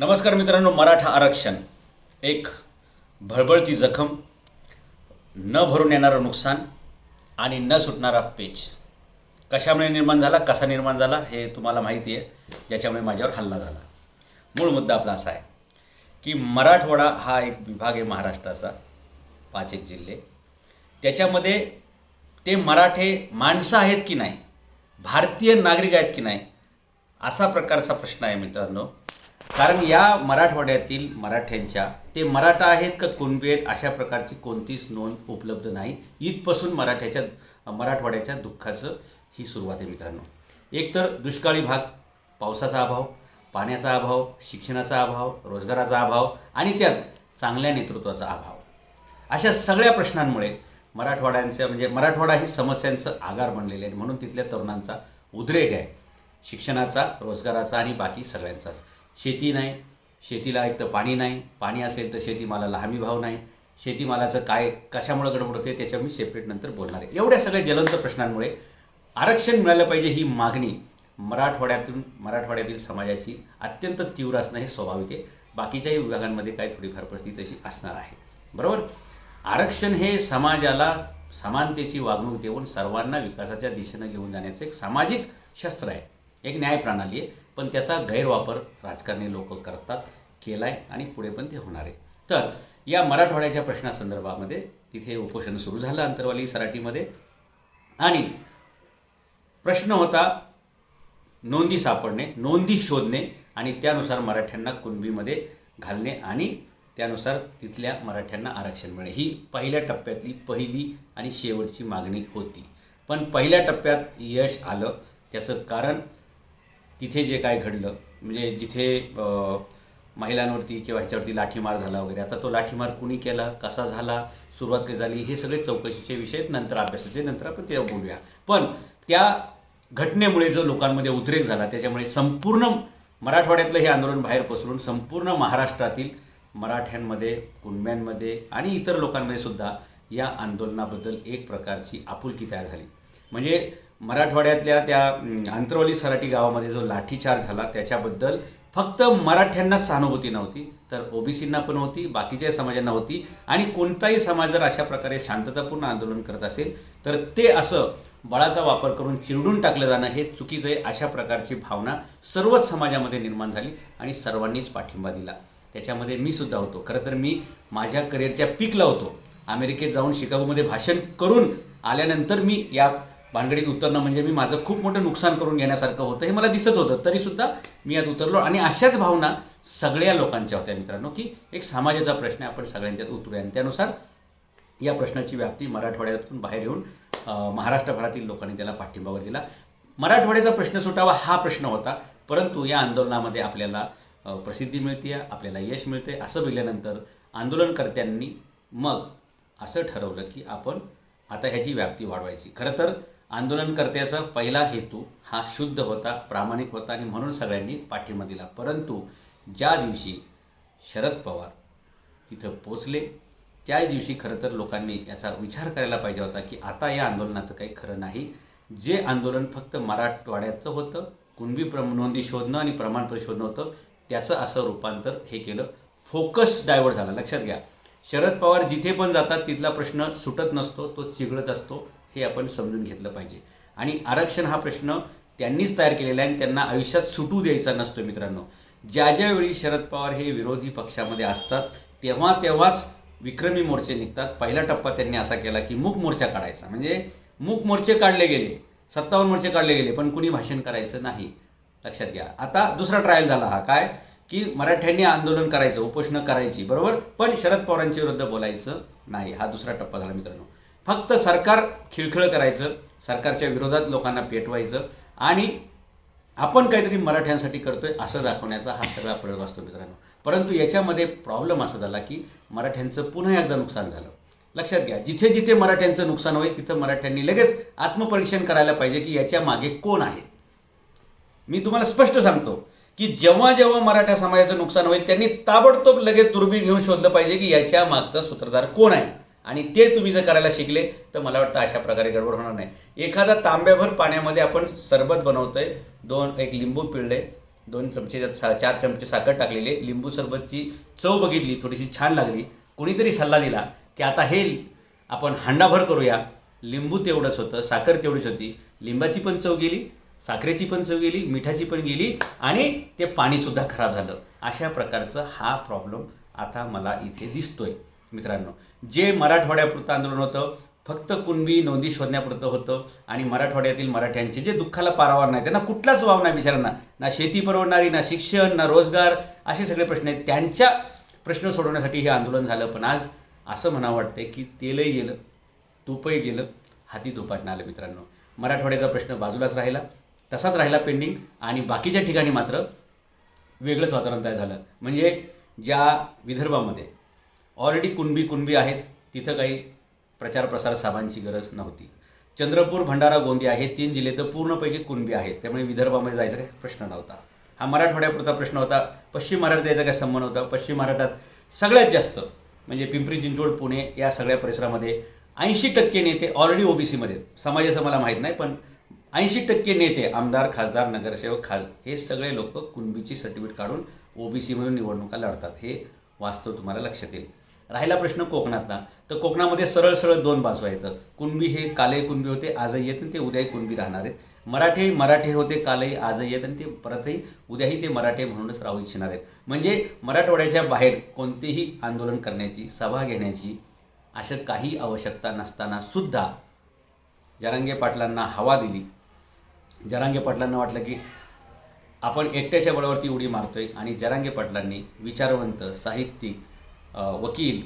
नमस्कार मित्रांनो मराठा आरक्षण. एक भळबळती जखम न भरून येणारं नुकसान आणि न सुटणारा पेच. कशामुळे निर्माण झाला कसा निर्माण झाला हे तुम्हाला माहिती आहे ज्याच्यामुळे माझ्यावर हल्ला झाला. मूळ मुद्दा आपला असा आहे की मराठवाडा हा एक विभाग आहे महाराष्ट्राचा पाच एक जिल्हे. त्याच्यामध्ये ते मराठे माणसं आहेत की नाही भारतीय नागरिक आहेत की नाही असा प्रकारचा प्रश्न आहे मित्रांनो. कारण या मराठवाड्यातील मराठ्यांच्या ते मराठा आहेत का कुणबी आहेत अशा प्रकारची कोणतीच नोंद उपलब्ध नाही. इथपासून मराठ्याच्या मराठवाड्याच्या दुःखाचं ही सुरुवात आहे मित्रांनो. एकतर दुष्काळी भाग पावसाचा अभाव पाण्याचा अभाव शिक्षणाचा अभाव रोजगाराचा अभाव आणि त्यात चांगल्या नेतृत्वाचा अभाव. अशा सगळ्या प्रश्नांमुळे मराठवाड्यांच्या म्हणजे मराठवाडा ही समस्यांचं आगार बनलेले आहे. म्हणून तिथल्या तरुणांचा उद्रेक आहे. शिक्षणाचा रोजगाराचा आणि बाकी सगळ्यांचाच. शेती नाही शेतीला एक तर पाणी नाही पाणी असेल तर शेतीमालाला हमी भाव नाही शेतीमालाचं काय कशामुळे गडबड होते त्याच्यावर मी सेपरेट नंतर बोलणार आहे. एवढ्या सगळ्या ज्वलंत प्रश्नांमुळे आरक्षण मिळालं पाहिजे ही मागणी मराठवाड्यातून मराठवाड्यातील समाजाची अत्यंत तीव्र असणं हे स्वाभाविक आहे. बाकीच्याही विभागांमध्ये काय थोडीफार परिस्थिती तशी असणार आहे. बरोबर? आरक्षण हे समाजाला समानतेची वागणूक देऊन सर्वांना विकासाच्या दिशेनं घेऊन जाण्याचं एक सामाजिक शस्त्र आहे. एक न्याय प्रणाली आहे. पण त्याचा गैरवापर राजकारणी लोक करतात केला आहे आणि पुढे पण ते होणार आहे. तर या मराठवाड्याच्या प्रश्नासंदर्भामध्ये तिथे उपोषण सुरू झालं अंतरवाली सराटीमध्ये. आणि प्रश्न होता नोंदी सापडणे नोंदी शोधणे आणि त्यानुसार मराठ्यांना कुणबीमध्ये घालणे आणि त्यानुसार तिथल्या मराठ्यांना आरक्षण मिळणे. ही पहिल्या टप्प्यातली पहिली आणि शेवटची मागणी होती. पण पहिल्या टप्प्यात यश आलं. त्याचं कारण तिथे जे काय घडलं म्हणजे जिथे महिलांवरती किंवा ह्याच्यावरती लाठीमार झाला वगैरे आता तो लाठीमार कुणी केला कसा झाला सुरुवात कशी झाली हे सगळे चौकशीचे विषय नंतर अभ्यासाचे नंतर आपण ते बोलूया. पण त्या घटनेमुळे जो लोकांमध्ये उद्रेक झाला त्याच्यामुळे संपूर्ण मराठवाड्यातलं हे आंदोलन बाहेर पसरून संपूर्ण महाराष्ट्रातील मराठ्यांमध्ये कुणब्यांमध्ये आणि इतर लोकांमध्ये सुद्धा या आंदोलनाबद्दल एक प्रकारची आपुलकी तयार झाली. म्हणजे मराठवाड्यातल्या त्या अं, आंतरवली सराटी गावामध्ये जो लाठीचार झाला त्याच्याबद्दल फक्त मराठ्यांना सहानुभूती नव्हती तर ओबीसींना पण होती बाकीच्या समाजांना होती आणि कोणताही समाज जर अशा प्रकारे शांततापूर्ण आंदोलन करत असेल तर ते असं बळाचा वापर करून चिरडून टाकलं जाणं हे चुकीचं आहे अशा प्रकारची भावना सर्वच समाजामध्ये निर्माण झाली आणि सर्वांनीच पाठिंबा दिला. त्याच्यामध्ये मी सुद्धा होतो. खरं तर मी माझ्या करिअरच्या पीकला होतो. अमेरिकेत जाऊन शिकागोमध्ये भाषण करून आल्यानंतर मी या भानगडीत उतरणं म्हणजे मी माझं खूप मोठं नुकसान करून घेण्यासारखं होतं हे मला दिसत होतं. तरीसुद्धा मी यात उतरलो आणि अशाच भावना सगळ्या लोकांच्या होत्या मित्रांनो की एक समाजाचा प्रश्न आहे आपण सगळ्यांच्यात उतरूया. आणि त्यानुसार या प्रश्नाची व्याप्ती मराठवाड्यातून बाहेर येऊन महाराष्ट्रभरातील लोकांनी त्याला पाठिंबावर दिला. मराठवाड्याचा प्रश्न सुटावा हा प्रश्न होता परंतु या आंदोलनामध्ये आपल्याला प्रसिद्धी मिळते आपल्याला यश मिळते असं बघितल्यानंतर आंदोलनकर्त्यांनी मग असं ठरवलं की आपण आता ह्याची व्याप्ती वाढवायची. खरं तर आंदोलनकर्त्याचा पहिला हेतू हा शुद्ध होता प्रामाणिक होता आणि म्हणून सगळ्यांनी पाठिंबा दिला. परंतु ज्या दिवशी शरद पवार तिथं पोचले त्या दिवशी खरं तर लोकांनी याचा विचार करायला पाहिजे होता की आता या आंदोलनाचं काही खरं नाही. जे आंदोलन फक्त मराठवाड्याचं होतं कुणबी प्र नोंदी शोधणं आणि प्रमाणपत्र शोधणं होतं त्याचं असं रूपांतर हे केलं. फोकस डायव्हर्ट झाला. लक्षात घ्या. शरद पवार जिथे पण जातात तिथला प्रश्न सुटत नसतो तो चिघळत असतो. हे आपण समजून घेतलं पाहिजे. आणि आरक्षण हा प्रश्न त्यांनीच तयार केलेला आहे आणि त्यांना आयुष्यात सुटू द्यायचा नसतो मित्रांनो. ज्या ज्यावेळी शरद पवार हे विरोधी पक्षामध्ये असतात तेव्हा तेव्हाच विक्रमी मोर्चे निघतात. पहिला टप्पा त्यांनी असा केला की मूक मोर्चा काढायचा. म्हणजे मूक मोर्चे काढले गेले सत्तावन्न मोर्चे काढले गेले पण कुणी भाषण करायचं नाही. लक्षात घ्या. आता दुसरा ट्रायल झाला हा. काय? की मराठ्यांनी आंदोलन करायचं उपोषणं करायची बरोबर? पण शरद पवारांच्या विरुद्ध बोलायचं नाही. हा दुसरा टप्पा झाला मित्रांनो. फक्त सरकार खिळखिळ करायचं सरकारच्या विरोधात लोकांना पेटवायचं आणि आपण काहीतरी मराठ्यांसाठी करतोय असं दाखवण्याचा हा सगळा प्रयोग असतो मित्रांनो. परंतु याच्यामध्ये प्रॉब्लेम असा झाला की मराठ्यांचं पुन्हा एकदा नुकसान झालं. लक्षात घ्या जिथे जिथे मराठ्यांचं नुकसान होईल तिथं मराठ्यांनी लगेच आत्मपरीक्षण करायला पाहिजे की याच्या मागे कोण आहे. मी तुम्हाला स्पष्ट सांगतो की जेव्हा जेव्हा मराठा समाजाचं नुकसान होईल त्यांनी ताबडतोब लगेच दुर्बीण घेऊन शोधलं पाहिजे की याच्या मागचा सूत्रधार कोण आहे. आणि ते तुम्ही जर करायला शिकले तर मला वाटतं अशा प्रकारे गडबड होणार नाही. एखादा तांब्याभर पाण्यामध्ये आपण सरबत बनवतोय दोन एक लिंबू पिळले दोन चमचे सा चार चमचे साखर टाकलेले लिंबू सरबतची चव बघितली थोडीशी छान लागली कोणीतरी सल्ला दिला की आता हे आपण हांडाभर करूया लिंबू तेवढंच होतं साखर तेवढीच होती लिंबाची पण चव गेली साखरेची पण चव गेली मिठाची पण गेली आणि ते पाणीसुद्धा खराब झालं. अशा प्रकारचं हा प्रॉब्लेम आता मला इथे दिसतोय. मित्रांनो जे मराठवाड्यापुरतं आंदोलन होतं फक्त कुणबी नोंदी शोधण्यापुरतं होतं आणि मराठवाड्यातील मराठ्यांचे जे दुःखाला पारावार नाही त्यांना कुठलाच वाव नाही बिचारांना ना शेती परवडणारी ना शिक्षण ना रोजगार असे सगळे प्रश्न आहेत. त्यांच्या प्रश्न सोडवण्यासाठी हे आंदोलन झालं पण आज असं म्हणावं वाटतं की तेलही गेलं तुपही गेलं हाती तुपाटणं आलं मित्रांनो. मराठवाड्याचा प्रश्न बाजूलाच राहिला तसाच राहिला पेंडिंग आणि बाकीच्या ठिकाणी मात्र वेगळंच वातावरण तयार झालं. म्हणजे ज्या विदर्भामध्ये ऑलरेडी कुणबी कुणबी आहेत. तिथं काही प्रचार प्रसार साबांची गरज नव्हती. चंद्रपूर भंडारा गोंदिया हे तीन जिल्हे तर पूर्णपैकी कुणबी आहेत. त्यामुळे विदर्भामध्ये जायचा काही प्रश्न नव्हता. हा मराठवाड्यापुरता प्रश्न होता. पश्चिम महाराष्ट्रात याचा काय संबंध होता पश्चिम महाराष्ट्रात सगळ्यात जास्त म्हणजे पिंपरी चिंचवड पुणे या सगळ्या परिसरामध्ये ऐंशी टक्के नेते ऑलरेडी ओबीसीमध्ये समाजाचं मला माहीत नाही पण ऐंशी टक्के नेते आमदार खासदार नगरसेवक खास हे सगळे लोक कुणबीची सर्टिफिकेट काढून ओबीसीमधून निवडणुका लढतात. हे वास्तव तुम्हाला लक्षात येईल. राहिला प्रश्न कोकणातला. तर कोकणामध्ये सरळ सरळ दोन बाजू आहेत. कुणबी हे काले कुणबी होते आजही येत आणि ते उद्याही कुणबी राहणार आहेत. मराठे मराठे होते कालही आजही येत आणि ते परतही उद्याही ते मराठे म्हणूनच राहू इच्छिणार आहेत. म्हणजे मराठवाड्याच्या बाहेर कोणतेही आंदोलन करण्याची सभा घेण्याची अशा काही आवश्यकता नसताना सुद्धा जरांगे पाटलांना हवा दिली. जरांगे पाटलांना वाटलं की आपण एकट्याच्या बळावरती उडी मारतोय आणि जरांगे पाटलांनी विचारवंत साहित्यिक वकील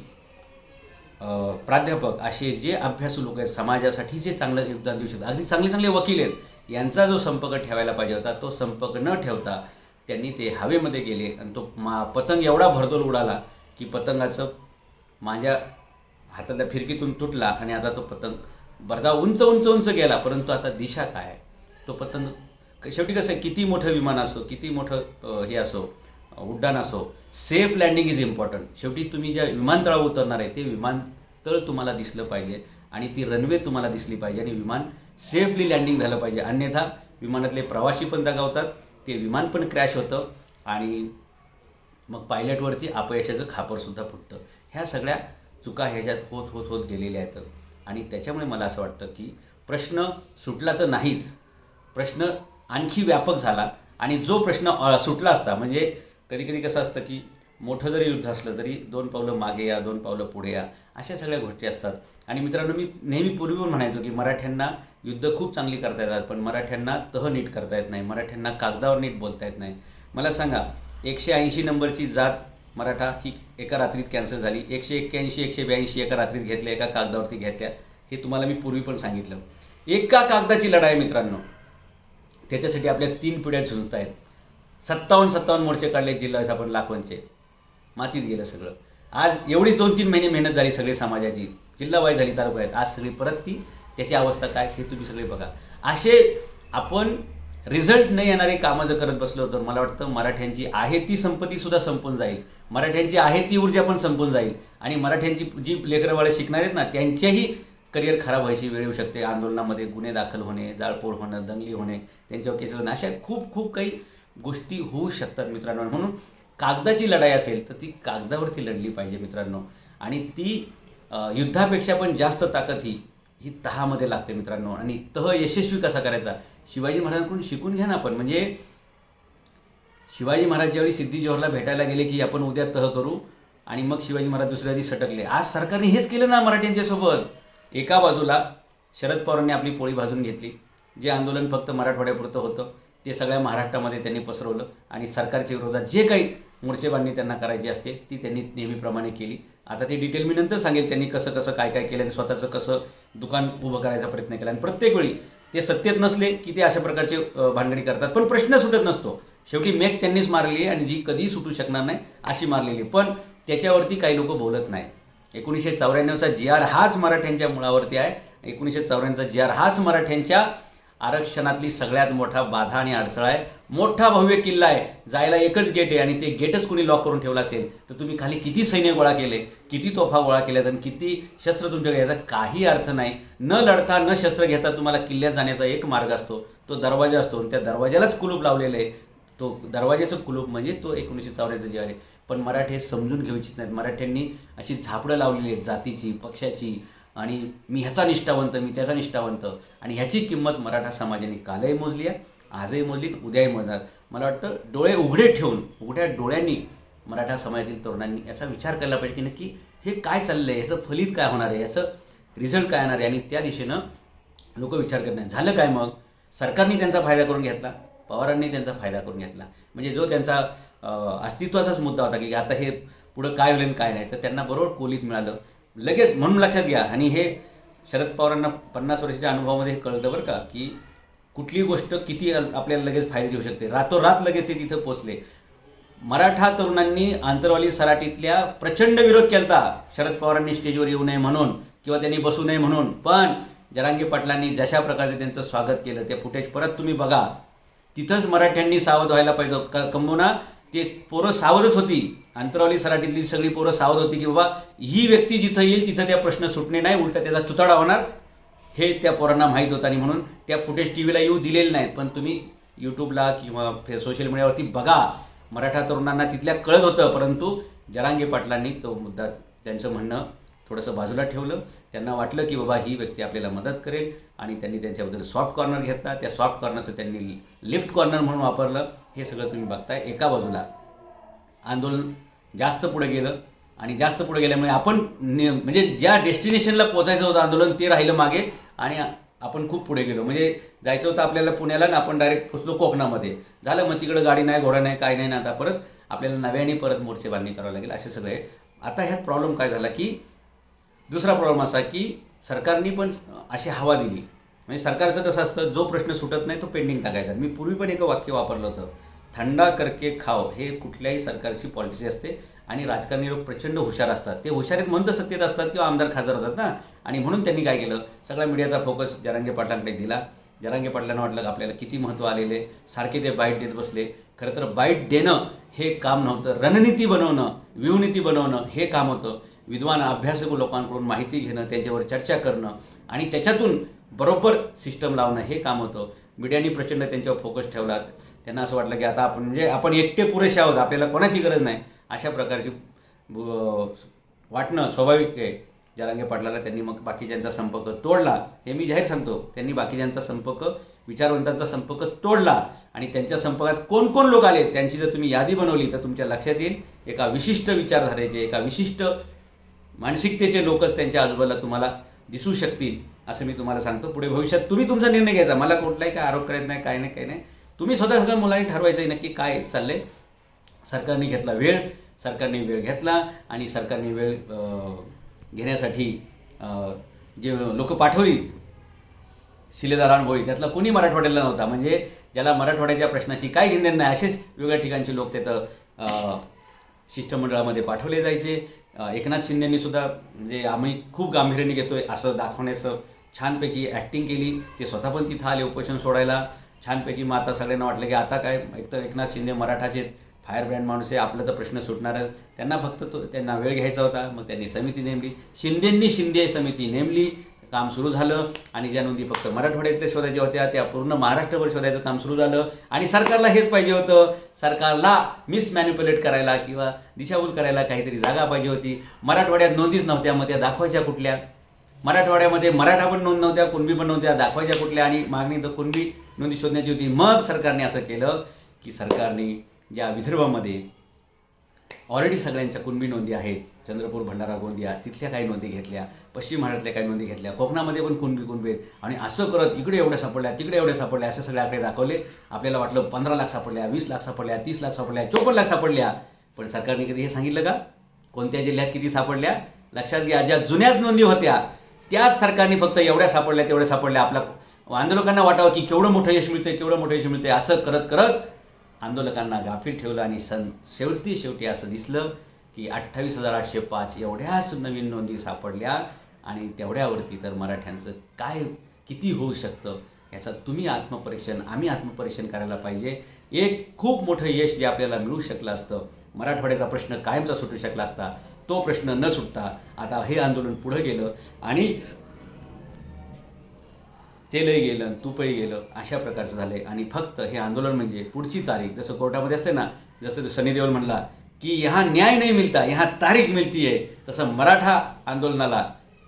प्राध्यापक असे जे अभ्यासू लोक आहेत समाजासाठी जे चांगलं योगदान देऊ शकतात. अगदी चांगले चांगले वकील आहेत. यांचा जो संपर्क ठेवायला पाहिजे होता तो संपर्क न ठेवता त्यांनी ते हवेमध्ये गेले आणि तो मा पतंग एवढा भरदोल उडाला की पतंगाचं माझ्या हातातल्या फिरकीतून तुटला आणि आता तो पतंग बरदा उंच उंच उंच गेला. परंतु आता दिशा काय तो पतंग शेवटी कसं आहे किती मोठं विमान असो किती मोठं हे असो उड्डाण असो. सेफ लँडिंग इज इम्पॉर्टंट शेवटी तुम्ही ज्या विमानतळावर उतरणार आहे ते विमानतळ तुम्हाला दिसलं पाहिजे आणि ती रनवे तुम्हाला दिसली पाहिजे आणि विमान सेफली लँडिंग झालं पाहिजे. अन्यथा विमानातले प्रवासी पण दगावतात ते विमान पण क्रॅश होतं आणि मग पायलटवरती अपयशाचं खापरसुद्धा फुटतं. ह्या सगळ्या चुका ह्याच्यात होत होत होत गेलेल्या आहेत. आणि त्याच्यामुळे मला असं वाटतं की प्रश्न सुटला तर नाहीच. प्रश्न आणखी व्यापक झाला आणि जो प्रश्न सुटला असता म्हणजे कधी कधी कसं असतं की मोठं जरी युद्ध असलं तरी दोन पावलं मागे या दोन पावलं पुढे या अशा सगळ्या गोष्टी असतात. आणि मित्रांनो मी नेहमी पूर्वी पण म्हणायचो की मराठ्यांना युद्ध खूप चांगली करता येतात पण मराठ्यांना तह नीट करता येत नाही. मराठ्यांना कागदावर नीट बोलता येत नाही. मला सांगा एकशे ऐंशी नंबरची जात मराठा ही एका रात्रीत कॅन्सल झाली. एकशे एक्क्याऐंशी एकशे ब्याऐंशी एका रात्रीत घेतल्या एका कागदावरती घेतल्या हे तुम्हाला मी पूर्वी पण सांगितलं. एका कागदाची लढाई मित्रांनो त्याच्यासाठी आपल्या तीन पिढ्या झुंजत आहेत सत्तावन्न सत्तावन्न मोर्चे काढले जिल्हा आपण लाखोंचे. मातीत गेलं सगळं. आज एवढी दोन तीन महिने मेहनत झाली सगळी समाजाची. जिल्हावाई झाली तालुक्यात आज सगळी परत ती त्याची अवस्था काय हे तुम्ही सगळे बघा. असे आपण रिझल्ट न येणारे कामं जर करत बसलो तर मला वाटतं मराठ्यांची आहे ती संपत्तीसुद्धा संपून जाईल. मराठ्यांची आहे ती ऊर्जा पण संपून जाईल. आणि मराठ्यांची जी लेकरवाळे शिकणार आहेत ना त्यांच्याही करिअर खराब व्हायची वेळ येऊ शकते. आंदोलनामध्ये गुन्हे दाखल होणे जाळपोळ होणं दंगली होणे त्यांच्यावर केसेस होणे अशा खूप खूप काही गोष्टी होऊ शकतात मित्रांनो. म्हणून कागदाची लढाई असेल तर ती कागदावरती लढली पाहिजे मित्रांनो. आणि ती युद्धापेक्षा पण जास्त ताकद ही ही तहामध्ये लागते मित्रांनो. आणि तह यशस्वी कसा करायचा? शिवाजी महाराजांकडून शिकून घ्या ना आपण. म्हणजे शिवाजी महाराज ज्यावेळी सिद्धी जोहरला भेटायला गेले की आपण उद्या तह करू आणि मग शिवाजी महाराज दुसऱ्या दिवशी सटकले. आज सरकारने हेच केलं ना मराठ्यांच्या सोबत. एका बाजूला शरद पवारांनी आपली पोळी भाजून घेतली जे आंदोलन फक्त मराठवाड्यापुरतं होतं. ते सगळ्या महाराष्ट्रामध्ये त्यांनी पसरवलं आणि सरकारच्या विरोधात जे काही मोर्चेबांधणी त्यांना करायची असते ती त्यांनी नेहमीप्रमाणे केली. आता ते डिटेल मी नंतर सांगेल त्यांनी कसं कसं काय काय केलं आणि स्वतःचं कसं दुकान उभं करायचा प्रयत्न केला. आणि प्रत्येक वेळी ते सत्तेत नसले की ते अशा प्रकारचे भांडणी भानगडी करतात. पण प्रश्न सुटत नसतो. शेवटी मेघ त्यांनीच मारलेली आहे आणि जी कधीही सुटू शकणार नाही अशी मारलेली पण त्याच्यावरती काही लोक बोलत नाही एकोणीसशे चौऱ्याण्णवचा जी आर हाच मराठ्यांच्या मुळावरती आहे. एकोणीसशे चौऱ्याण्णवचा जी आर हाच मराठ्यांच्या आरक्षणातली सगळ्यात मोठा बाधा आणि अडथळा आहे. मोठा भव्य किल्ला आहे. जायला एकच गेट आहे आणि ते गेटच कुणी लॉक करून ठेवलं असेल तर तुम्ही खाली किती सैन्य गोळा केले किती तोफा गोळा केल्यात आणि किती शस्त्र तुमच्याकडे याचा काही अर्थ नाही. न लढता न शस्त्र घेता तुम्हाला किल्ल्यात जाण्याचा एक मार्ग असतो. तो दरवाजा असतो आणि त्या दरवाजालाच कुलूप लावलेलं आहे. तो दरवाज्याचं कुलूप म्हणजे तो एकोणीसशे चौऱ्याचं जे आहे. पण मराठी हे समजून घेऊ इच्छित नाहीत. मराठ्यांनी अशी झापडं लावलेली आहेत जातीची पक्षाची आणि मी ह्याचा निष्ठावंत मी त्याचा निष्ठावंत. आणि ह्याची किंमत मराठा समाजाने कालही मोजली आहे आजही मोजली उद्याही मोजणार. मला वाटतं डोळे उघडे ठेवून उघड्या डोळ्यांनी मराठा समाजातील तरुणांनी याचा विचार केला पाहिजे की नक्की हे काय चाललं आहे याचं फलित काय होणार आहे याचं रिझल्ट काय येणार आहे? आणि त्या दिशेनं लोक विचार करत नाही झालं काय मग? सरकारने त्यांचा फायदा करून घेतला पवारांनी त्यांचा फायदा करून घेतला. म्हणजे जो त्यांचा अस्तित्वाचाच मुद्दा होता की आता हे पुढं काय होईल काय नाही तर त्यांना बरोबर कोलीत मिळालं. लगेच म्हणून लक्षात घ्या. आणि हे शरद पवारांना पन्नास वर्षाच्या अनुभवामध्ये हे कळतं बरं का की कुठली गोष्ट किती आपल्याला लगेच फायदा होऊ शकते. रातोरात लगेच ते तिथं पोचले. मराठा तरुणांनी आंतरवाली सराटीतल्या प्रचंड विरोध केलता. शरद पवारांनी स्टेजवर येऊ नये म्हणून किंवा त्यांनी बसू नये म्हणून. पण जरांगी पाटलांनी जशा प्रकारचं त्यांचं स्वागत केलं ते फुटेज परत तुम्ही बघा. तिथंच मराठ्यांनी सावध व्हायला पाहिजे क का कंबुना ते पोरं सावधच होती. अंतरावली सराटीतली सगळी पोरं सावध होती की बाबा ही व्यक्ती जिथं येईल तिथं त्या प्रश्न सुटणे नाही उलट त्याचा चुताडा होणार. हे त्या पोरांना माहीत होतं आणि म्हणून त्या फुटेज टी व्हीला येऊ दिलेले नाहीत पण तुम्ही यूट्यूबला किंवा फे सोशल मीडियावरती बघा. मराठा तरुणांना तिथल्या कळत होतं परंतु जरांगे पाटलांनी तो मुद्दा त्यांचं म्हणणं थोडंसं बाजूला ठेवलं. त्यांना वाटलं की बाबा ही व्यक्ती आपल्याला मदत करेल. आणि त्यांनी त्यांच्याबद्दल सॉफ्ट कॉर्नर घेतला. त्या सॉफ्ट कॉर्नरचं त्यांनी लिफ्ट कॉर्नर म्हणून वापरलं. हे सगळं तुम्ही बघताय. एका बाजूला आंदोलन जास्त पुढे गेलं. आणि जास्त पुढे गेल्यामुळे आपण ने म्हणजे ज्या डेस्टिनेशनला पोचायचं होतं आंदोलन ते राहिलं मागे. आणि आपण खूप पुढे गेलो. म्हणजे जायचं होतं आपल्याला पुण्याला ना आपण डायरेक्ट पोचलो कोकणामध्ये. झालं मग तिकडं गाडी नाही घोडा नाही काय नाही ना आता परत आपल्याला नव्याने परत मोर्चे बांधणी करावं लागेल असे सगळे. आता ह्यात प्रॉब्लेम काय झाला की दुसरा प्रॉब्लेम असा की सरकारने पण अशी हवा दिली. म्हणजे सरकारचं कसं असतं जो प्रश्न सुटत नाही तो पेंडिंग टाकायचा. मी पूर्वी पण एक वाक्य वापरलं होतं थंडा करके खाव हे कुठल्याही सरकारची पॉलिसी असते आणि राजकारणी लोक प्रचंड हुशार असतात. ते हुशार आहेत म्हणून तर सत्तेत असतात किंवा आमदार खासदार होतात ना. आणि म्हणून त्यांनी काय केलं? सगळा मीडियाचा फोकस जरांगे पाटलांकडे दिला. जरांगे पाटलांना वाटलं आपल्याला किती महत्त्व आलेले सारखे ते बाईट देत बसले. खरं तर बाईट देणं हे काम नव्हतं. रणनीती बनवणं व्यूनीती बनवणं हे काम होतं. विद्वान अभ्यासक लोकांकडून माहिती घेणं त्यांच्यावर चर्चा करणं आणि त्याच्यातून बरोबर सिस्टम लावणं हे काम होतं. मीडियानी प्रचंड त्यांच्यावर फोकस ठेवला त्यांना असं वाटलं की आता आपण म्हणजे आपण एकटे पुरेसे आहोत आपल्याला कोणाची गरज नाही. अशा प्रकारची वाटणं स्वाभाविक आहे. जरांगे पाटलाला त्यांनी मग बाकीच्यांचा संपर्क तोडला. हे मी जाहीर सांगतो. त्यांनी बाकीच्यांचा संपर्क विचारवंतांचा संपर्क तोडला आणि त्यांच्या संपर्कात कोण कोण लोक आले त्यांची जर तुम्ही यादी बनवली तर तुमच्या लक्षात येईल एका विशिष्ट विचारधारेचे एका विशिष्ट मानसिकतेचे लोकच त्यांच्या आजूबाजूला तुम्हाला दिसू शकतील असं मी तुम्हाला सांगतो. पुढे भविष्यात तुम्ही तुमचा निर्णय घ्यायचा. मला कुठलाही काय आरोप करायचा नाही काय नाही काय नाही. तुम्ही स्वतः सगळ्या मुलांनी ठरवायचं आहे नक्की काय चाललंय. सरकारने घेतला वेळ सरकारने वेळ घेतला आणि सरकारने वेळ घेण्यासाठी जे लोक पाठवली शिलेदारान अनुभवी त्यातला कोणी मराठवाड्याला नव्हता. म्हणजे ज्याला मराठवाड्याच्या प्रश्नाशी काय घेणं नाही असेच वेगळ्या ठिकाणचे लोक तिथं शिष्टमंडळामध्ये पाठवले जायचे. एकनाथ शिंदेंनी सुद्धा म्हणजे आम्ही खूप गांभीर्याने घेतोय असं दाखवण्याचं छानपैकी ॲक्टिंग केली. ते स्वतः पण तिथं आले उपोषण सोडायला. छानपैकी मग आता सगळ्यांना वाटलं की आता काय एक तर एकनाथ शिंदे मराठाचे फायर ब्रँड माणूस आहे आपला तर प्रश्न सुटणारच. त्यांना फक्त तो त्यांना वेळ घ्यायचा होता. मग त्यांनी समिती नेमली. शिंदेंनी शिंदे समिती नेमली. काम सुरू झालं आणि ज्या नोंदी फक्त मराठवाड्यातल्या शोधायच्या होत्या त्या पूर्ण महाराष्ट्रभर शोधायचं काम सुरू झालं. आणि सरकारला हेच पाहिजे होतं. सरकारला मिसमॅन्युप्युलेट करायला किंवा दिशाभूल करायला काहीतरी जागा पाहिजे होती. मराठवाड्यात नोंदीच नव्हत्या मग त्या दाखवायच्या कुठल्या? मराठवाड्यामध्ये मराठा पण नोंद नव्हत्या कुणबी पण नव्हत्या दाखवायच्या कुठल्या? आणि मागणी तर कुणबी नोंदी शोधण्याची होती. मग सरकारने असं केलं की सरकारने ज्या विदर्भामध्ये ऑलरेडी सगळ्यांच्या कुणबी नोंदी आहेत. चंद्रपूर भंडारा गोंदिया तिथल्या काही नोंदी घेतल्या. पश्चिम महाराष्ट्रातल्या काही नोंदी घेतल्या. कोकणामध्ये पण कुणबी कुणबी आहेत. आणि असं करत इकडे एवढ्या सापडल्या तिकडे एवढ्या सापडल्या असे सगळे आकडे दाखवले. आपल्याला वाटलं पंधरा लाख सापडल्या वीस लाख सापडल्या तीस लाख सापडल्या चोपन्न लाख सापडल्या. पण सरकारने कधी हे सांगितलं का? कोणत्या जिल्ह्यात किती सापडल्या? लक्षात घ्या ज्या जुन्याच नोंदी होत्या त्याच सरकारने फक्त एवढ्या सापडल्या तेवढ्या सापडल्या. आपल्या आंदोलकांना वाटावं की केवढं मोठं यश मिळतंय केवढं मोठं यश मिळतंय असं करत करत आंदोलकांना गाफील ठेवलं आणि सं शेवटी शेवटी असं दिसलं की अठ्ठावीस हजार आठशे पाच एवढ्याच नवीन नोंदी सापडल्या आणि तेवढ्यावरती तर मराठ्यांचं काय किती होऊ शकतं याचं तुम्ही आत्मपरीक्षण आम्ही आत्मपरीक्षण करायला पाहिजे. एक खूप मोठं यश जे आपल्याला मिळू शकलं असतं मराठवाड्याचा प्रश्न कायमचा सुटू शकला असता तो प्रश्न न सुटता आता हे आंदोलन पुढं गेलं आणि तेलही गेलं तुपही तूपही गेलं अशा प्रकारचं झालं आहे आणि फक्त हे आंदोलन म्हणजे पुढची तारीख जसं कोर्टामध्ये असते ना जसं सनी देओल म्हणला की यहाँ न्याय नाही मिळता यहाँ तारीख मिळती आहे तसं मराठा आंदोलनाला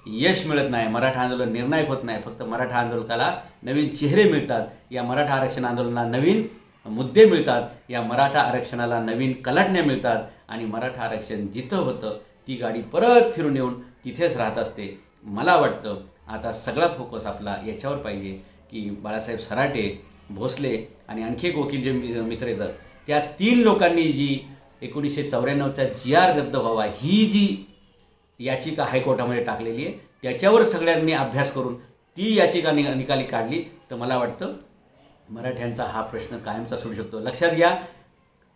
यश मिळत नाही मराठा आंदोलन निर्णायक होत नाही. फक्त मराठा आंदोलकाला नवीन चेहरे मिळतात या मराठा आरक्षण आंदोलनाला नवीन मुद्दे मिळतात या मराठा आरक्षणाला नवीन कलाटण्या मिळतात. आणि मराठा आरक्षण जिथं होतं ती गाडी परत फिरून येऊन तिथेच राहत असते. मला वाटतं आता सगळा फोकस आपला याच्यावर पाहिजे की बाळासाहेब सराटे भोसले आणि आणखी एक वकील जे मि- मित्र येतात त्या तीन लोकांनी जी एकोणीसशे चौऱ्याण्णवचा जी आर रद्द व्हावा ही जी याचिका हायकोर्टामध्ये टाकलेली आहे त्याच्यावर सगळ्यांनी अभ्यास करून ती याचिका नि निकाली काढली. तर मला वाटतं मराठ्यांचा हा प्रश्न कायमचा सुटू शकतो. लक्षात घ्या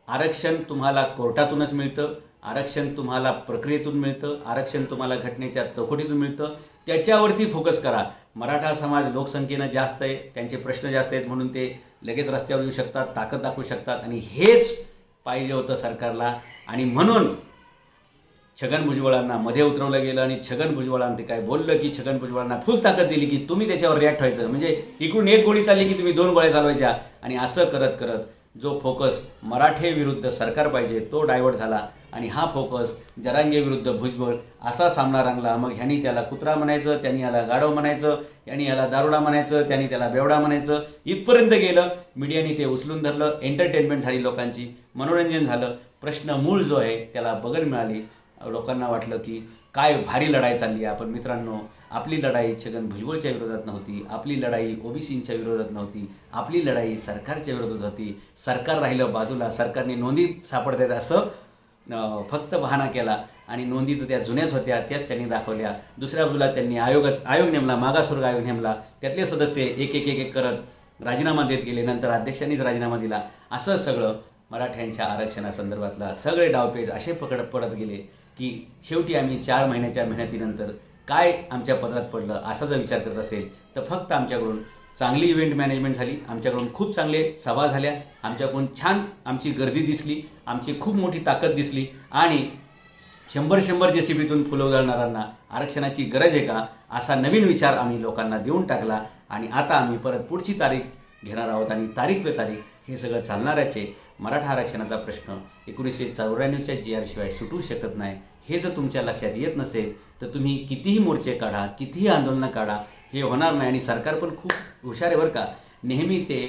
आरक्षण तुम्हाला कोर्टातूनच मिळतं आरक्षण तुम्हाला प्रक्रियेतून मिळतं आरक्षण तुम्हाला घटनेच्या चौकटीतून मिळतं. त्याच्यावरती फोकस करा. मराठा समाज लोकसंख्येनं जास्त आहे त्यांचे प्रश्न जास्त आहेत म्हणून ते लगेच रस्त्यावर येऊ शकतात ताकद दाखवू शकतात आणि हेच पाहिजे होतं सरकारला. आणि म्हणून छगन भुजबळांना मध्ये उतरवलं गेलं आणि छगन भुजबळांना ते काय बोललं की छगन भुजबळांना फुल ताकद दिली की तुम्ही त्याच्यावर रिॲक्ट व्हायचं. म्हणजे इकडून एक गोळी चालली की तुम्ही दोन गोळ्या चालवायच्या आणि असं करत करत जो फोकस मराठे विरुद्ध सरकार पाहिजे तो डायव्हर्ट झाला. आणि हा फोकस जरांगे विरुद्ध भुजबळ असा सामना रंगला. मग ह्यांनी त्याला कुत्रा म्हणायचं त्यांनी याला गाढव म्हणायचं यांनी याला दारुडा म्हणायचं त्यांनी त्याला बेवडा म्हणायचं. इथपर्यंत गेलं मीडियाने ते उचलून धरलं एंटरटेनमेंट झाली लोकांची मनोरंजन झालं. प्रश्न मूळ जो आहे त्याला बगल मिळाली. लोकांना वाटलं की काय भारी लढाई चालली आहे. आपण मित्रांनो आपली लढाई छगन भुजबळच्या विरोधात नव्हती आपली लढाई ओबीसींच्या विरोधात नव्हती आपली लढाई सरकारच्या विरोधात होती. सरकार राहिलं बाजूला सरकारने नोंदी सापडतात असं फक्त बहाणा केला आणि नोंदी तर त्या जुन्याच होत्या त्याच त्यांनी दाखवल्या. दुसऱ्या बाजूला त्यांनी आयोगच आयोग नेमला मागासवर्ग आयोग नेमला. त्यातले सदस्य एक एक एक एक करत राजीनामा देत गेले नंतर अध्यक्षांनीच राजीनामा दिला. असं सगळं मराठ्यांच्या आरक्षणासंदर्भातला सगळे डावपेच असे पकड पडत गेले. की शेवटी आम्ही चार महिन्याच्या मेहनतीनंतर काय आमच्या पदरात पडलं असा जर विचार करत असेल तर फक्त आमच्याकडून चांगली इव्हेंट मॅनेजमेंट झाली आमच्याकडून खूप चांगले सभा झाल्या आमच्याकडून छान आमची गर्दी दिसली आमची खूप मोठी ताकद दिसली आणि शंभर शंभर जे सी बीतून फुलं उधळणाऱ्यांना आरक्षणाची गरज आहे का असा नवीन विचार आम्ही लोकांना देऊन टाकला आणि आता आम्ही परत पुढची तारीख घेणार आहोत आणि तारीख पे तारीख हे सगळं चालणारच आहे मराठा आरक्षणाचा प्रश्न एकोणीसशे चौऱ्याण्णवच्या जी आरशिवाय सुटू शकत नाही हे जर तुमच्या लक्षात येत नसेल तर तुम्ही कितीही मोर्चे काढा कितीही आंदोलनं काढा हे होणार नाही. आणि सरकार पण खूप हुशार आहे बरं का. नेहमी ते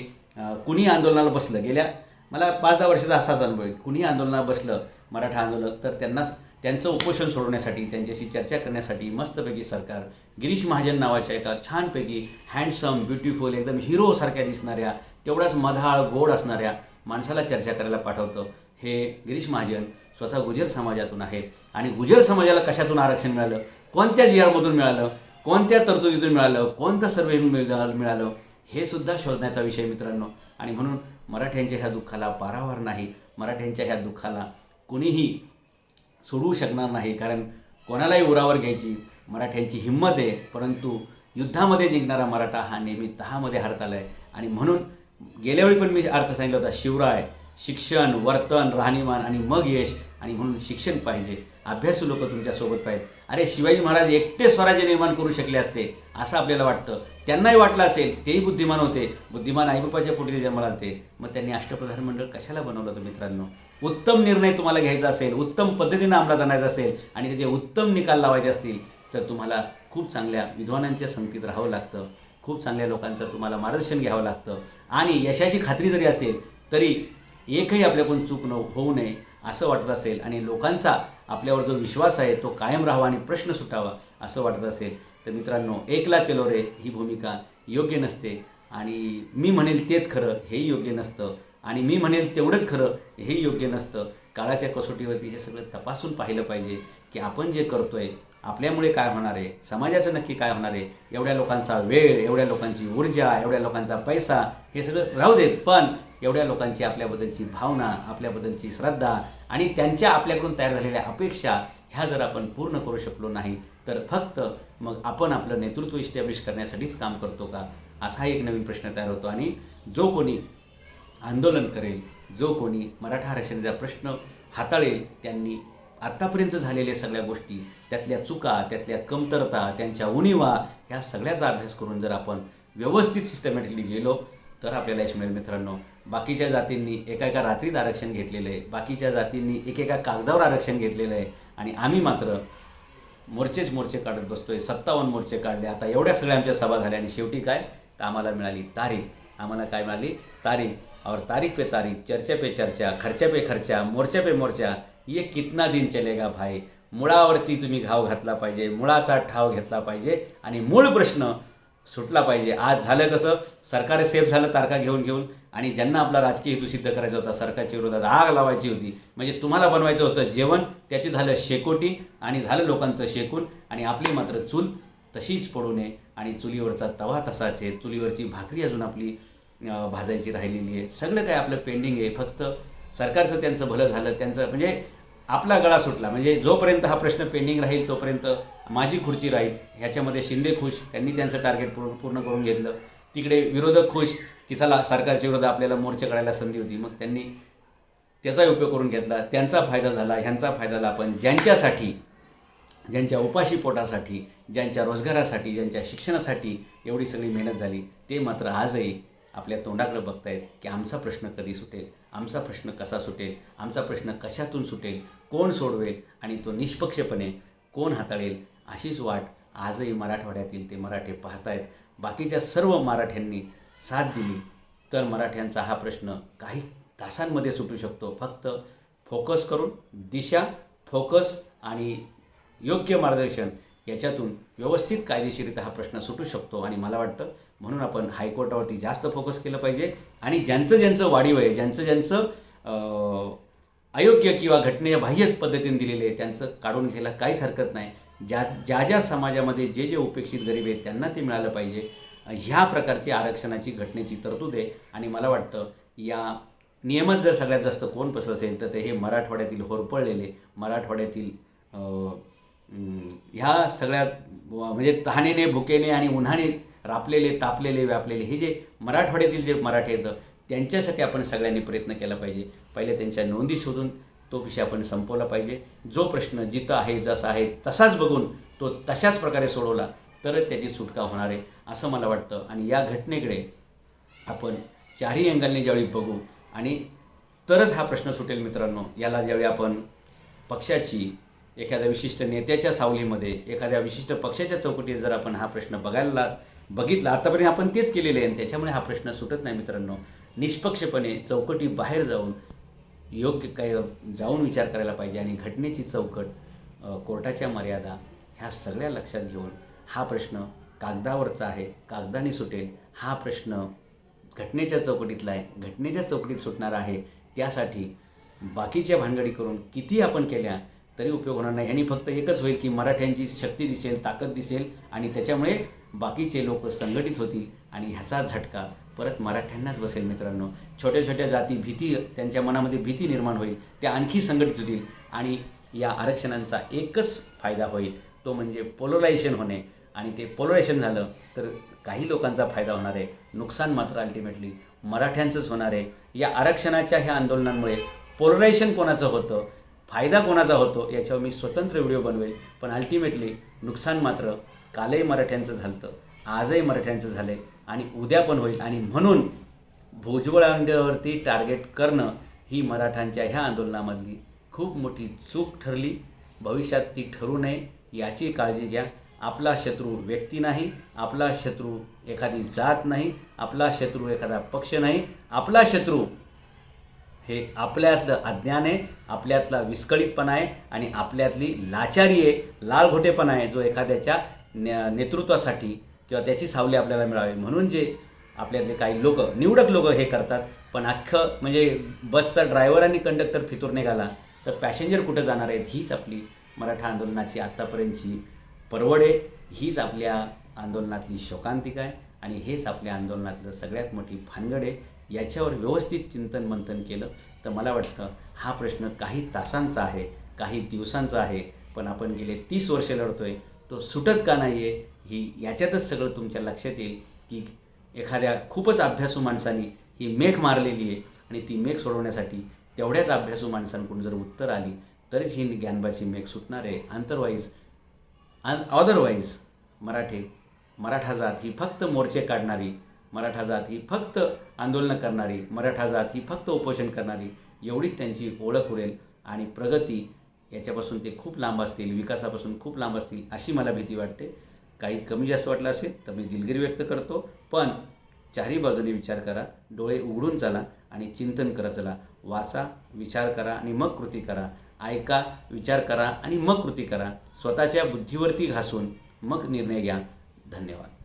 कुणी आंदोलनाला बसलं? गेल्या मला पाच दहा वर्षाचा असाच अनुभव आहे. कुणी आंदोलनाला बसलं मराठा आंदोलक तर त्यांना त्यांचं उपोषण सोडवण्यासाठी त्यांच्याशी चर्चा करण्यासाठी मस्तपैकी सरकार गिरीश महाजन नावाच्या एका छानपैकी हँडसम ब्युटिफुल एकदम हिरोसारख्या दिसणाऱ्या तेवढाच मधाळ गोड असणाऱ्या माणसाला चर्चा करायला पाठवतं. हे गिरीश महाजन स्वतः गुजर समाजातून आहे आणि गुजर समाजाला कशातून आरक्षण मिळालं? कोणत्या जी आरमधून मिळालं? कोणत्या तरतुदीतून मिळालं? कोणतं सर्वे मिळालं? हे सुद्धा शोधण्याचा विषय मित्रांनो. आणि म्हणून मराठ्यांच्या ह्या दुःखाला पारावार नाही. मराठ्यांच्या ह्या दुःखाला कुणीही सोडवू शकणार नाही. कारण कोणालाही उरावर घ्यायची मराठ्यांची हिंमत आहे. परंतु युद्धामध्ये जिंकणारा मराठा हा नेहमी तहामध्ये हरताला आहे आणि म्हणून गेल्या वेळी पण मी अर्थ सांगितला होता शिवराय शिक्षण वर्तन राहणीमान आणि मग यश आणि म्हणून शिक्षण पाहिजे. अभ्यासू लोक तुमच्यासोबत पाहिजेत. अरे शिवाजी महाराज एकटे स्वराज्य निर्माण करू शकले असते असं आपल्याला वाटतं. त्यांनाही वाटलं असेल तेही बुद्धिमान होते. बुद्धिमान आईबापाच्या पोटी ते जन्माला ते मग त्यांनी अष्टप्रधान मंडळ कशाला बनवलं होतं मित्रांनो? उत्तम निर्णय तुम्हाला घ्यायचा असेल उत्तम पद्धतीनं अंमलात आणायचा असेल आणि त्याचे उत्तम निकाल लावायचे असतील तर तुम्हाला खूप चांगल्या विद्वानांच्या संगतीत राहावं लागतं. खूप चांगल्या लोकांचं तुम्हाला मार्गदर्शन घ्यावं लागतं. आणि यशाची खात्री जरी असेल तरी एकही आपल्याकडून चूक न होऊ नये असं वाटत असेल आणि लोकांचा आपल्यावर जो विश्वास आहे तो कायम राहावा आणि प्रश्न सुटावा असं वाटत असेल तर मित्रांनो एकला चलो रे ही भूमिका योग्य नसते. आणि मी म्हणेल तेच खरं हेही योग्य नसतं. आणि मी म्हणेल तेवढंच खरं हेही योग्य नसतं. काळाच्या कसोटीवरती हे सगळं तपासून पाहिलं पाहिजे की आपण जे करतो आहे आपल्यामुळे काय होणार आहे? समाजाचं नक्की काय होणार आहे? एवढ्या लोकांचा वेळ एवढ्या लोकांची ऊर्जा एवढ्या लोकांचा पैसा हे सगळं राहू देत. पण एवढ्या लोकांची आपल्याबद्दलची भावना आपल्याबद्दलची श्रद्धा आणि त्यांच्या आपल्याकडून तयार झालेल्या अपेक्षा ह्या जर आपण पूर्ण करू शकलो नाही तर फक्त मग आपण आपलं नेतृत्व इस्टॅब्लिश करण्यासाठीच काम करतो का? असा एक नवीन प्रश्न तयार होतो. आणि जो कोणी आंदोलन करेल जो कोणी मराठा आरक्षणाचा प्रश्न हाताळेल त्यांनी आत्तापर्यंत झालेल्या सगळ्या गोष्टी त्यातल्या चुका त्यातल्या कमतरता त्यांच्या उणीवा ह्या सगळ्याचा अभ्यास करून जर आपण व्यवस्थित सिस्टमॅटिकली गेलो तर आपल्याला यश मिळेल मित्रांनो. बाकीच्या जातींनी एका एका रात्रीत आरक्षण घेतलेलं आहे बाकीच्या जातींनी एकेका कागदावर आरक्षण घेतलेलं आहे आणि आम्ही मात्र मोर्चेच मोर्चे काढत बसतोय सत्तावन्न मोर्चे काढले. आता एवढ्या सगळ्या आमच्या सभा झाल्या आणि शेवटी काय? तर आम्हाला मिळाली तारीख. आम्हाला काय मिळाली? तारीख. और तारीख पे तारीख चर्चा पे चर्चा खर्चा पे खर्चा मोर्चा पे मोर्चा ये कितना दिन चलेगा भाई? मुळावरती तुम्ही घाव घातला पाहिजे मुळाचा ठाव घेतला पाहिजे आणि मूळ प्रश्न सुटला पाहिजे. आज झालं कसं? सरकार सेफ झालं तारखा घेऊन घेऊन. आणि ज्यांना आपला राजकीय हेतू सिद्ध करायचा होता सरकारच्या विरोधात आग लावायची होती. म्हणजे तुम्हाला बनवायचं होतं जेवण त्याचे झालं शेकोटी आणि झालं लोकांचं शेकून. आणि आपली मात्र चूल तशीच पडू नये. आणि चुलीवरचा तवा तसाच आहे. चुलीवरची भाकरी अजून आपली भाजायची राहिलेली आहे. सगळं काय आपलं पेंडिंग आहे. फक्त सरकारचं त्यांचं भलं झालं त्यांचं म्हणजे आपला गळा सुटला. म्हणजे जोपर्यंत हा प्रश्न पेंडिंग राहील तोपर्यंत माझी खुर्ची राहील. ह्याच्यामध्ये शिंदे खुश त्यांनी त्यांचं टार्गेट पूर्ण पूर्ण करून घेतलं. तिकडे विरोधक खुश की चला सरकारच्या विरोधात आपल्याला मोर्चे काढायला संधी होती. मग त्यांनी त्याचा उपयोग करून घेतला. त्यांचा फायदा झाला ह्यांचा फायदा झाला. पण ज्यांच्यासाठी ज्यांच्या उपाशी पोटासाठी ज्यांच्या रोजगारासाठी ज्यांच्या शिक्षणासाठी एवढी सगळी मेहनत झाली ते मात्र आजही आपल्या तोंडाकडे बघतायत की आमचा प्रश्न कधी सुटेल? आमचा प्रश्न कसा सुटेल? आमचा प्रश्न कशातून सुटेल? कोण सोडवेल? आणि तो निष्पक्षपणे कोण हाताळेल? अशीच वाट आजही मराठवाड्यातील ते मराठे पाहतायत. बाकीच्या सर्व मराठ्यांनी साथ दिली. तर मराठ्यांचा हा प्रश्न काही तासांमध्ये सुटू शकतो. फक्त फोकस करून दिशा फोकस आणि योग्य मार्गदर्शन याच्यातून व्यवस्थित कायदेशीरित्या हा प्रश्न सुटू शकतो आणि मला वाटतं म्हणून आपण हायकोर्टावरती जास्त फोकस केलं पाहिजे. आणि ज्यांचं ज्यांचं वाढीव आहे ज्यांचं ज्यांचं अयोग्य किंवा घटनेच्या बाह्य पद्धतीने दिलेले आहे त्यांचं काढून घ्यायला काहीच हरकत नाही. ज्या ज्या ज्या समाजामध्ये जे जे उपेक्षित गरीब आहेत त्यांना ते मिळालं पाहिजे. ह्या प्रकारची आरक्षणाची घटनेची तरतूद आहे. आणि मला वाटतं या नियमात जर सगळ्यात जास्त कोण पसर असेल तर ते हे मराठवाड्यातील होरपळलेले मराठवाड्यातील ह्या सगळ्या म्हणजे तहानेने भुकेने आणि उन्हाने रापलेले तापलेले व्यापलेले हे जे मराठवाड्यातील जे मराठी येतं त्यांच्यासाठी आपण सगळ्यांनी प्रयत्न केला पाहिजे. पहिले त्यांच्या नोंदी शोधून तो विषय आपण संपवला पाहिजे. जो प्रश्न जिथं आहे जसा आहे तसाच बघून तो तशाच प्रकारे सोडवला तरच त्याची सुटका होणार आहे असं मला वाटतं. आणि या घटनेकडे आपण चारही अँगलने ज्यावेळी बघू आणि तरच हा प्रश्न सुटेल मित्रांनो याला ज्यावेळी आपण पक्षाची एखाद्या विशिष्ट नेत्याच्या सावलीमध्ये एखाद्या विशिष्ट पक्षाच्या चौकटीत जर आपण हा प्रश्न बघायला बघितला आतापर्यंत आपण तेच केलेले आहे आणि त्याच्यामुळे हा प्रश्न सुटत नाही मित्रांनो. निष्पक्षपणे चौकटी बाहेर जाऊन योग्य काय जाऊन विचार करायला पाहिजे आणि घटनेची चौकट कोर्टाच्या मर्यादा ह्या सगळ्या लक्षात घेऊन हा प्रश्न कागदावरचा आहे कागदाने सुटेल. हा प्रश्न घटनेच्या चौकटीतला आहे. घटनेच्या चौकटीत सुटणार आहे. त्यासाठी बाकीच्या भानगडी करून किती आपण केल्या तरी उपयोग होणार नाही. ह्यांनी फक्त एकच होईल की मराठ्यांची शक्ती दिसेल ताकद दिसेल आणि त्याच्यामुळे बाकीचे लोक संघटित होतील आणि ह्याचा झटका परत मराठ्यांनाच बसेल मित्रांनो. छोट्या छोट्या जाती भीती त्यांच्या मनामध्ये भीती निर्माण होईल त्या आणखी संघटित होतील आणि या आरक्षणांचा एकच फायदा होईल. तो म्हणजे पोलरायझेशन होणे. आणि ते पोलरायझेशन झालं तर काही लोकांचा फायदा होणार आहे. नुकसान मात्र अल्टिमेटली मराठ्यांचंच होणार आहे. या आरक्षणाच्या ह्या आंदोलनांमुळे पोलरायझेशन कोणाचं होतं? फायदा कोणाचा होतो याच्यावर मी स्वतंत्र व्हिडिओ बनवेल. पण अल्टिमेटली नुकसान मात्र कालही मराठ्यांचं झालं आजही मराठ्यांचं झालं आहे आणि उद्या पण होईल. आणि म्हणून भुजबळांवरती टार्गेट करणं ही मराठ्यांच्या ह्या आंदोलनामधली खूप मोठी चूक ठरली. भविष्यात ती ठरू नये याची काळजी घ्या. आपला शत्रू व्यक्ती नाही आपला शत्रू एखादी जात नाही आपला शत्रू एखादा पक्ष नाही आपला शत्रू हे आपल्यातलं अज्ञान आहे आपल्यातला विस्कळीतपणा आहे आणि आपल्यातली लाचारी आहे लालघोटेपणा आहे जो एखाद्याच्या ने नेतृत्वासाठी किंवा त्याची सावली आपल्याला मिळावी. म्हणून जे आपल्यातले काही लोक निवडक लोक हे करतात पण अख्खं म्हणजे बसचा ड्रायव्हर आणि कंडक्टर फितूर निघाला तर पॅसेंजर कुठं जाणार आहेत हीच आपली मराठा आंदोलनाची आत्तापर्यंतची परवड आहे. हीच आपल्या आंदोलनातली शोकांतिका आहे आणि हेच आपल्या आंदोलनातलं सगळ्यात मोठी भानगड आहे. याच्यावर व्यवस्थित चिंतन मंथन केलं तर मला वाटतं हा प्रश्न काही तासांचा आहे काही दिवसांचा आहे पण आपण गेले तीस वर्षे आहे तो सुटत का नाही आहे ही याच्यातच सगळं तुमच्या लक्षात येईल की एखाद्या खूपच अभ्यासू माणसाने ही मेघ मारलेली आहे आणि ती मेघ सोडवण्यासाठी तेवढ्याच अभ्यासू माणसांकडून जर उत्तर आली तरच ही ज्ञानबाची मेघ सुटणार आहे. अंतरवाईज अन अदरवाईज मराठे मराठा जात ही फक्त मोर्चे काढणारी मराठा जात ही फक्त आंदोलनं करणारी मराठा जात ही फक्त उपोषण करणारी एवढीच त्यांची ओळख उरेल आणि प्रगती याच्यापासून ते खूप लांब असतील विकासापासून खूप लांब असतील अशी मला भीती वाटते. काही कमी जास्त वाटलं असेल तर मी दिलगिरी व्यक्त करतो पण चारही बाजूने विचार करा डोळे उघडून चला आणि चिंतन करत चला. वाचा विचार करा आणि मग कृती करा. ऐका विचार करा आणि मग कृती करा. स्वतःच्या बुद्धीवरती घासून मग निर्णय घ्या. धन्यवाद.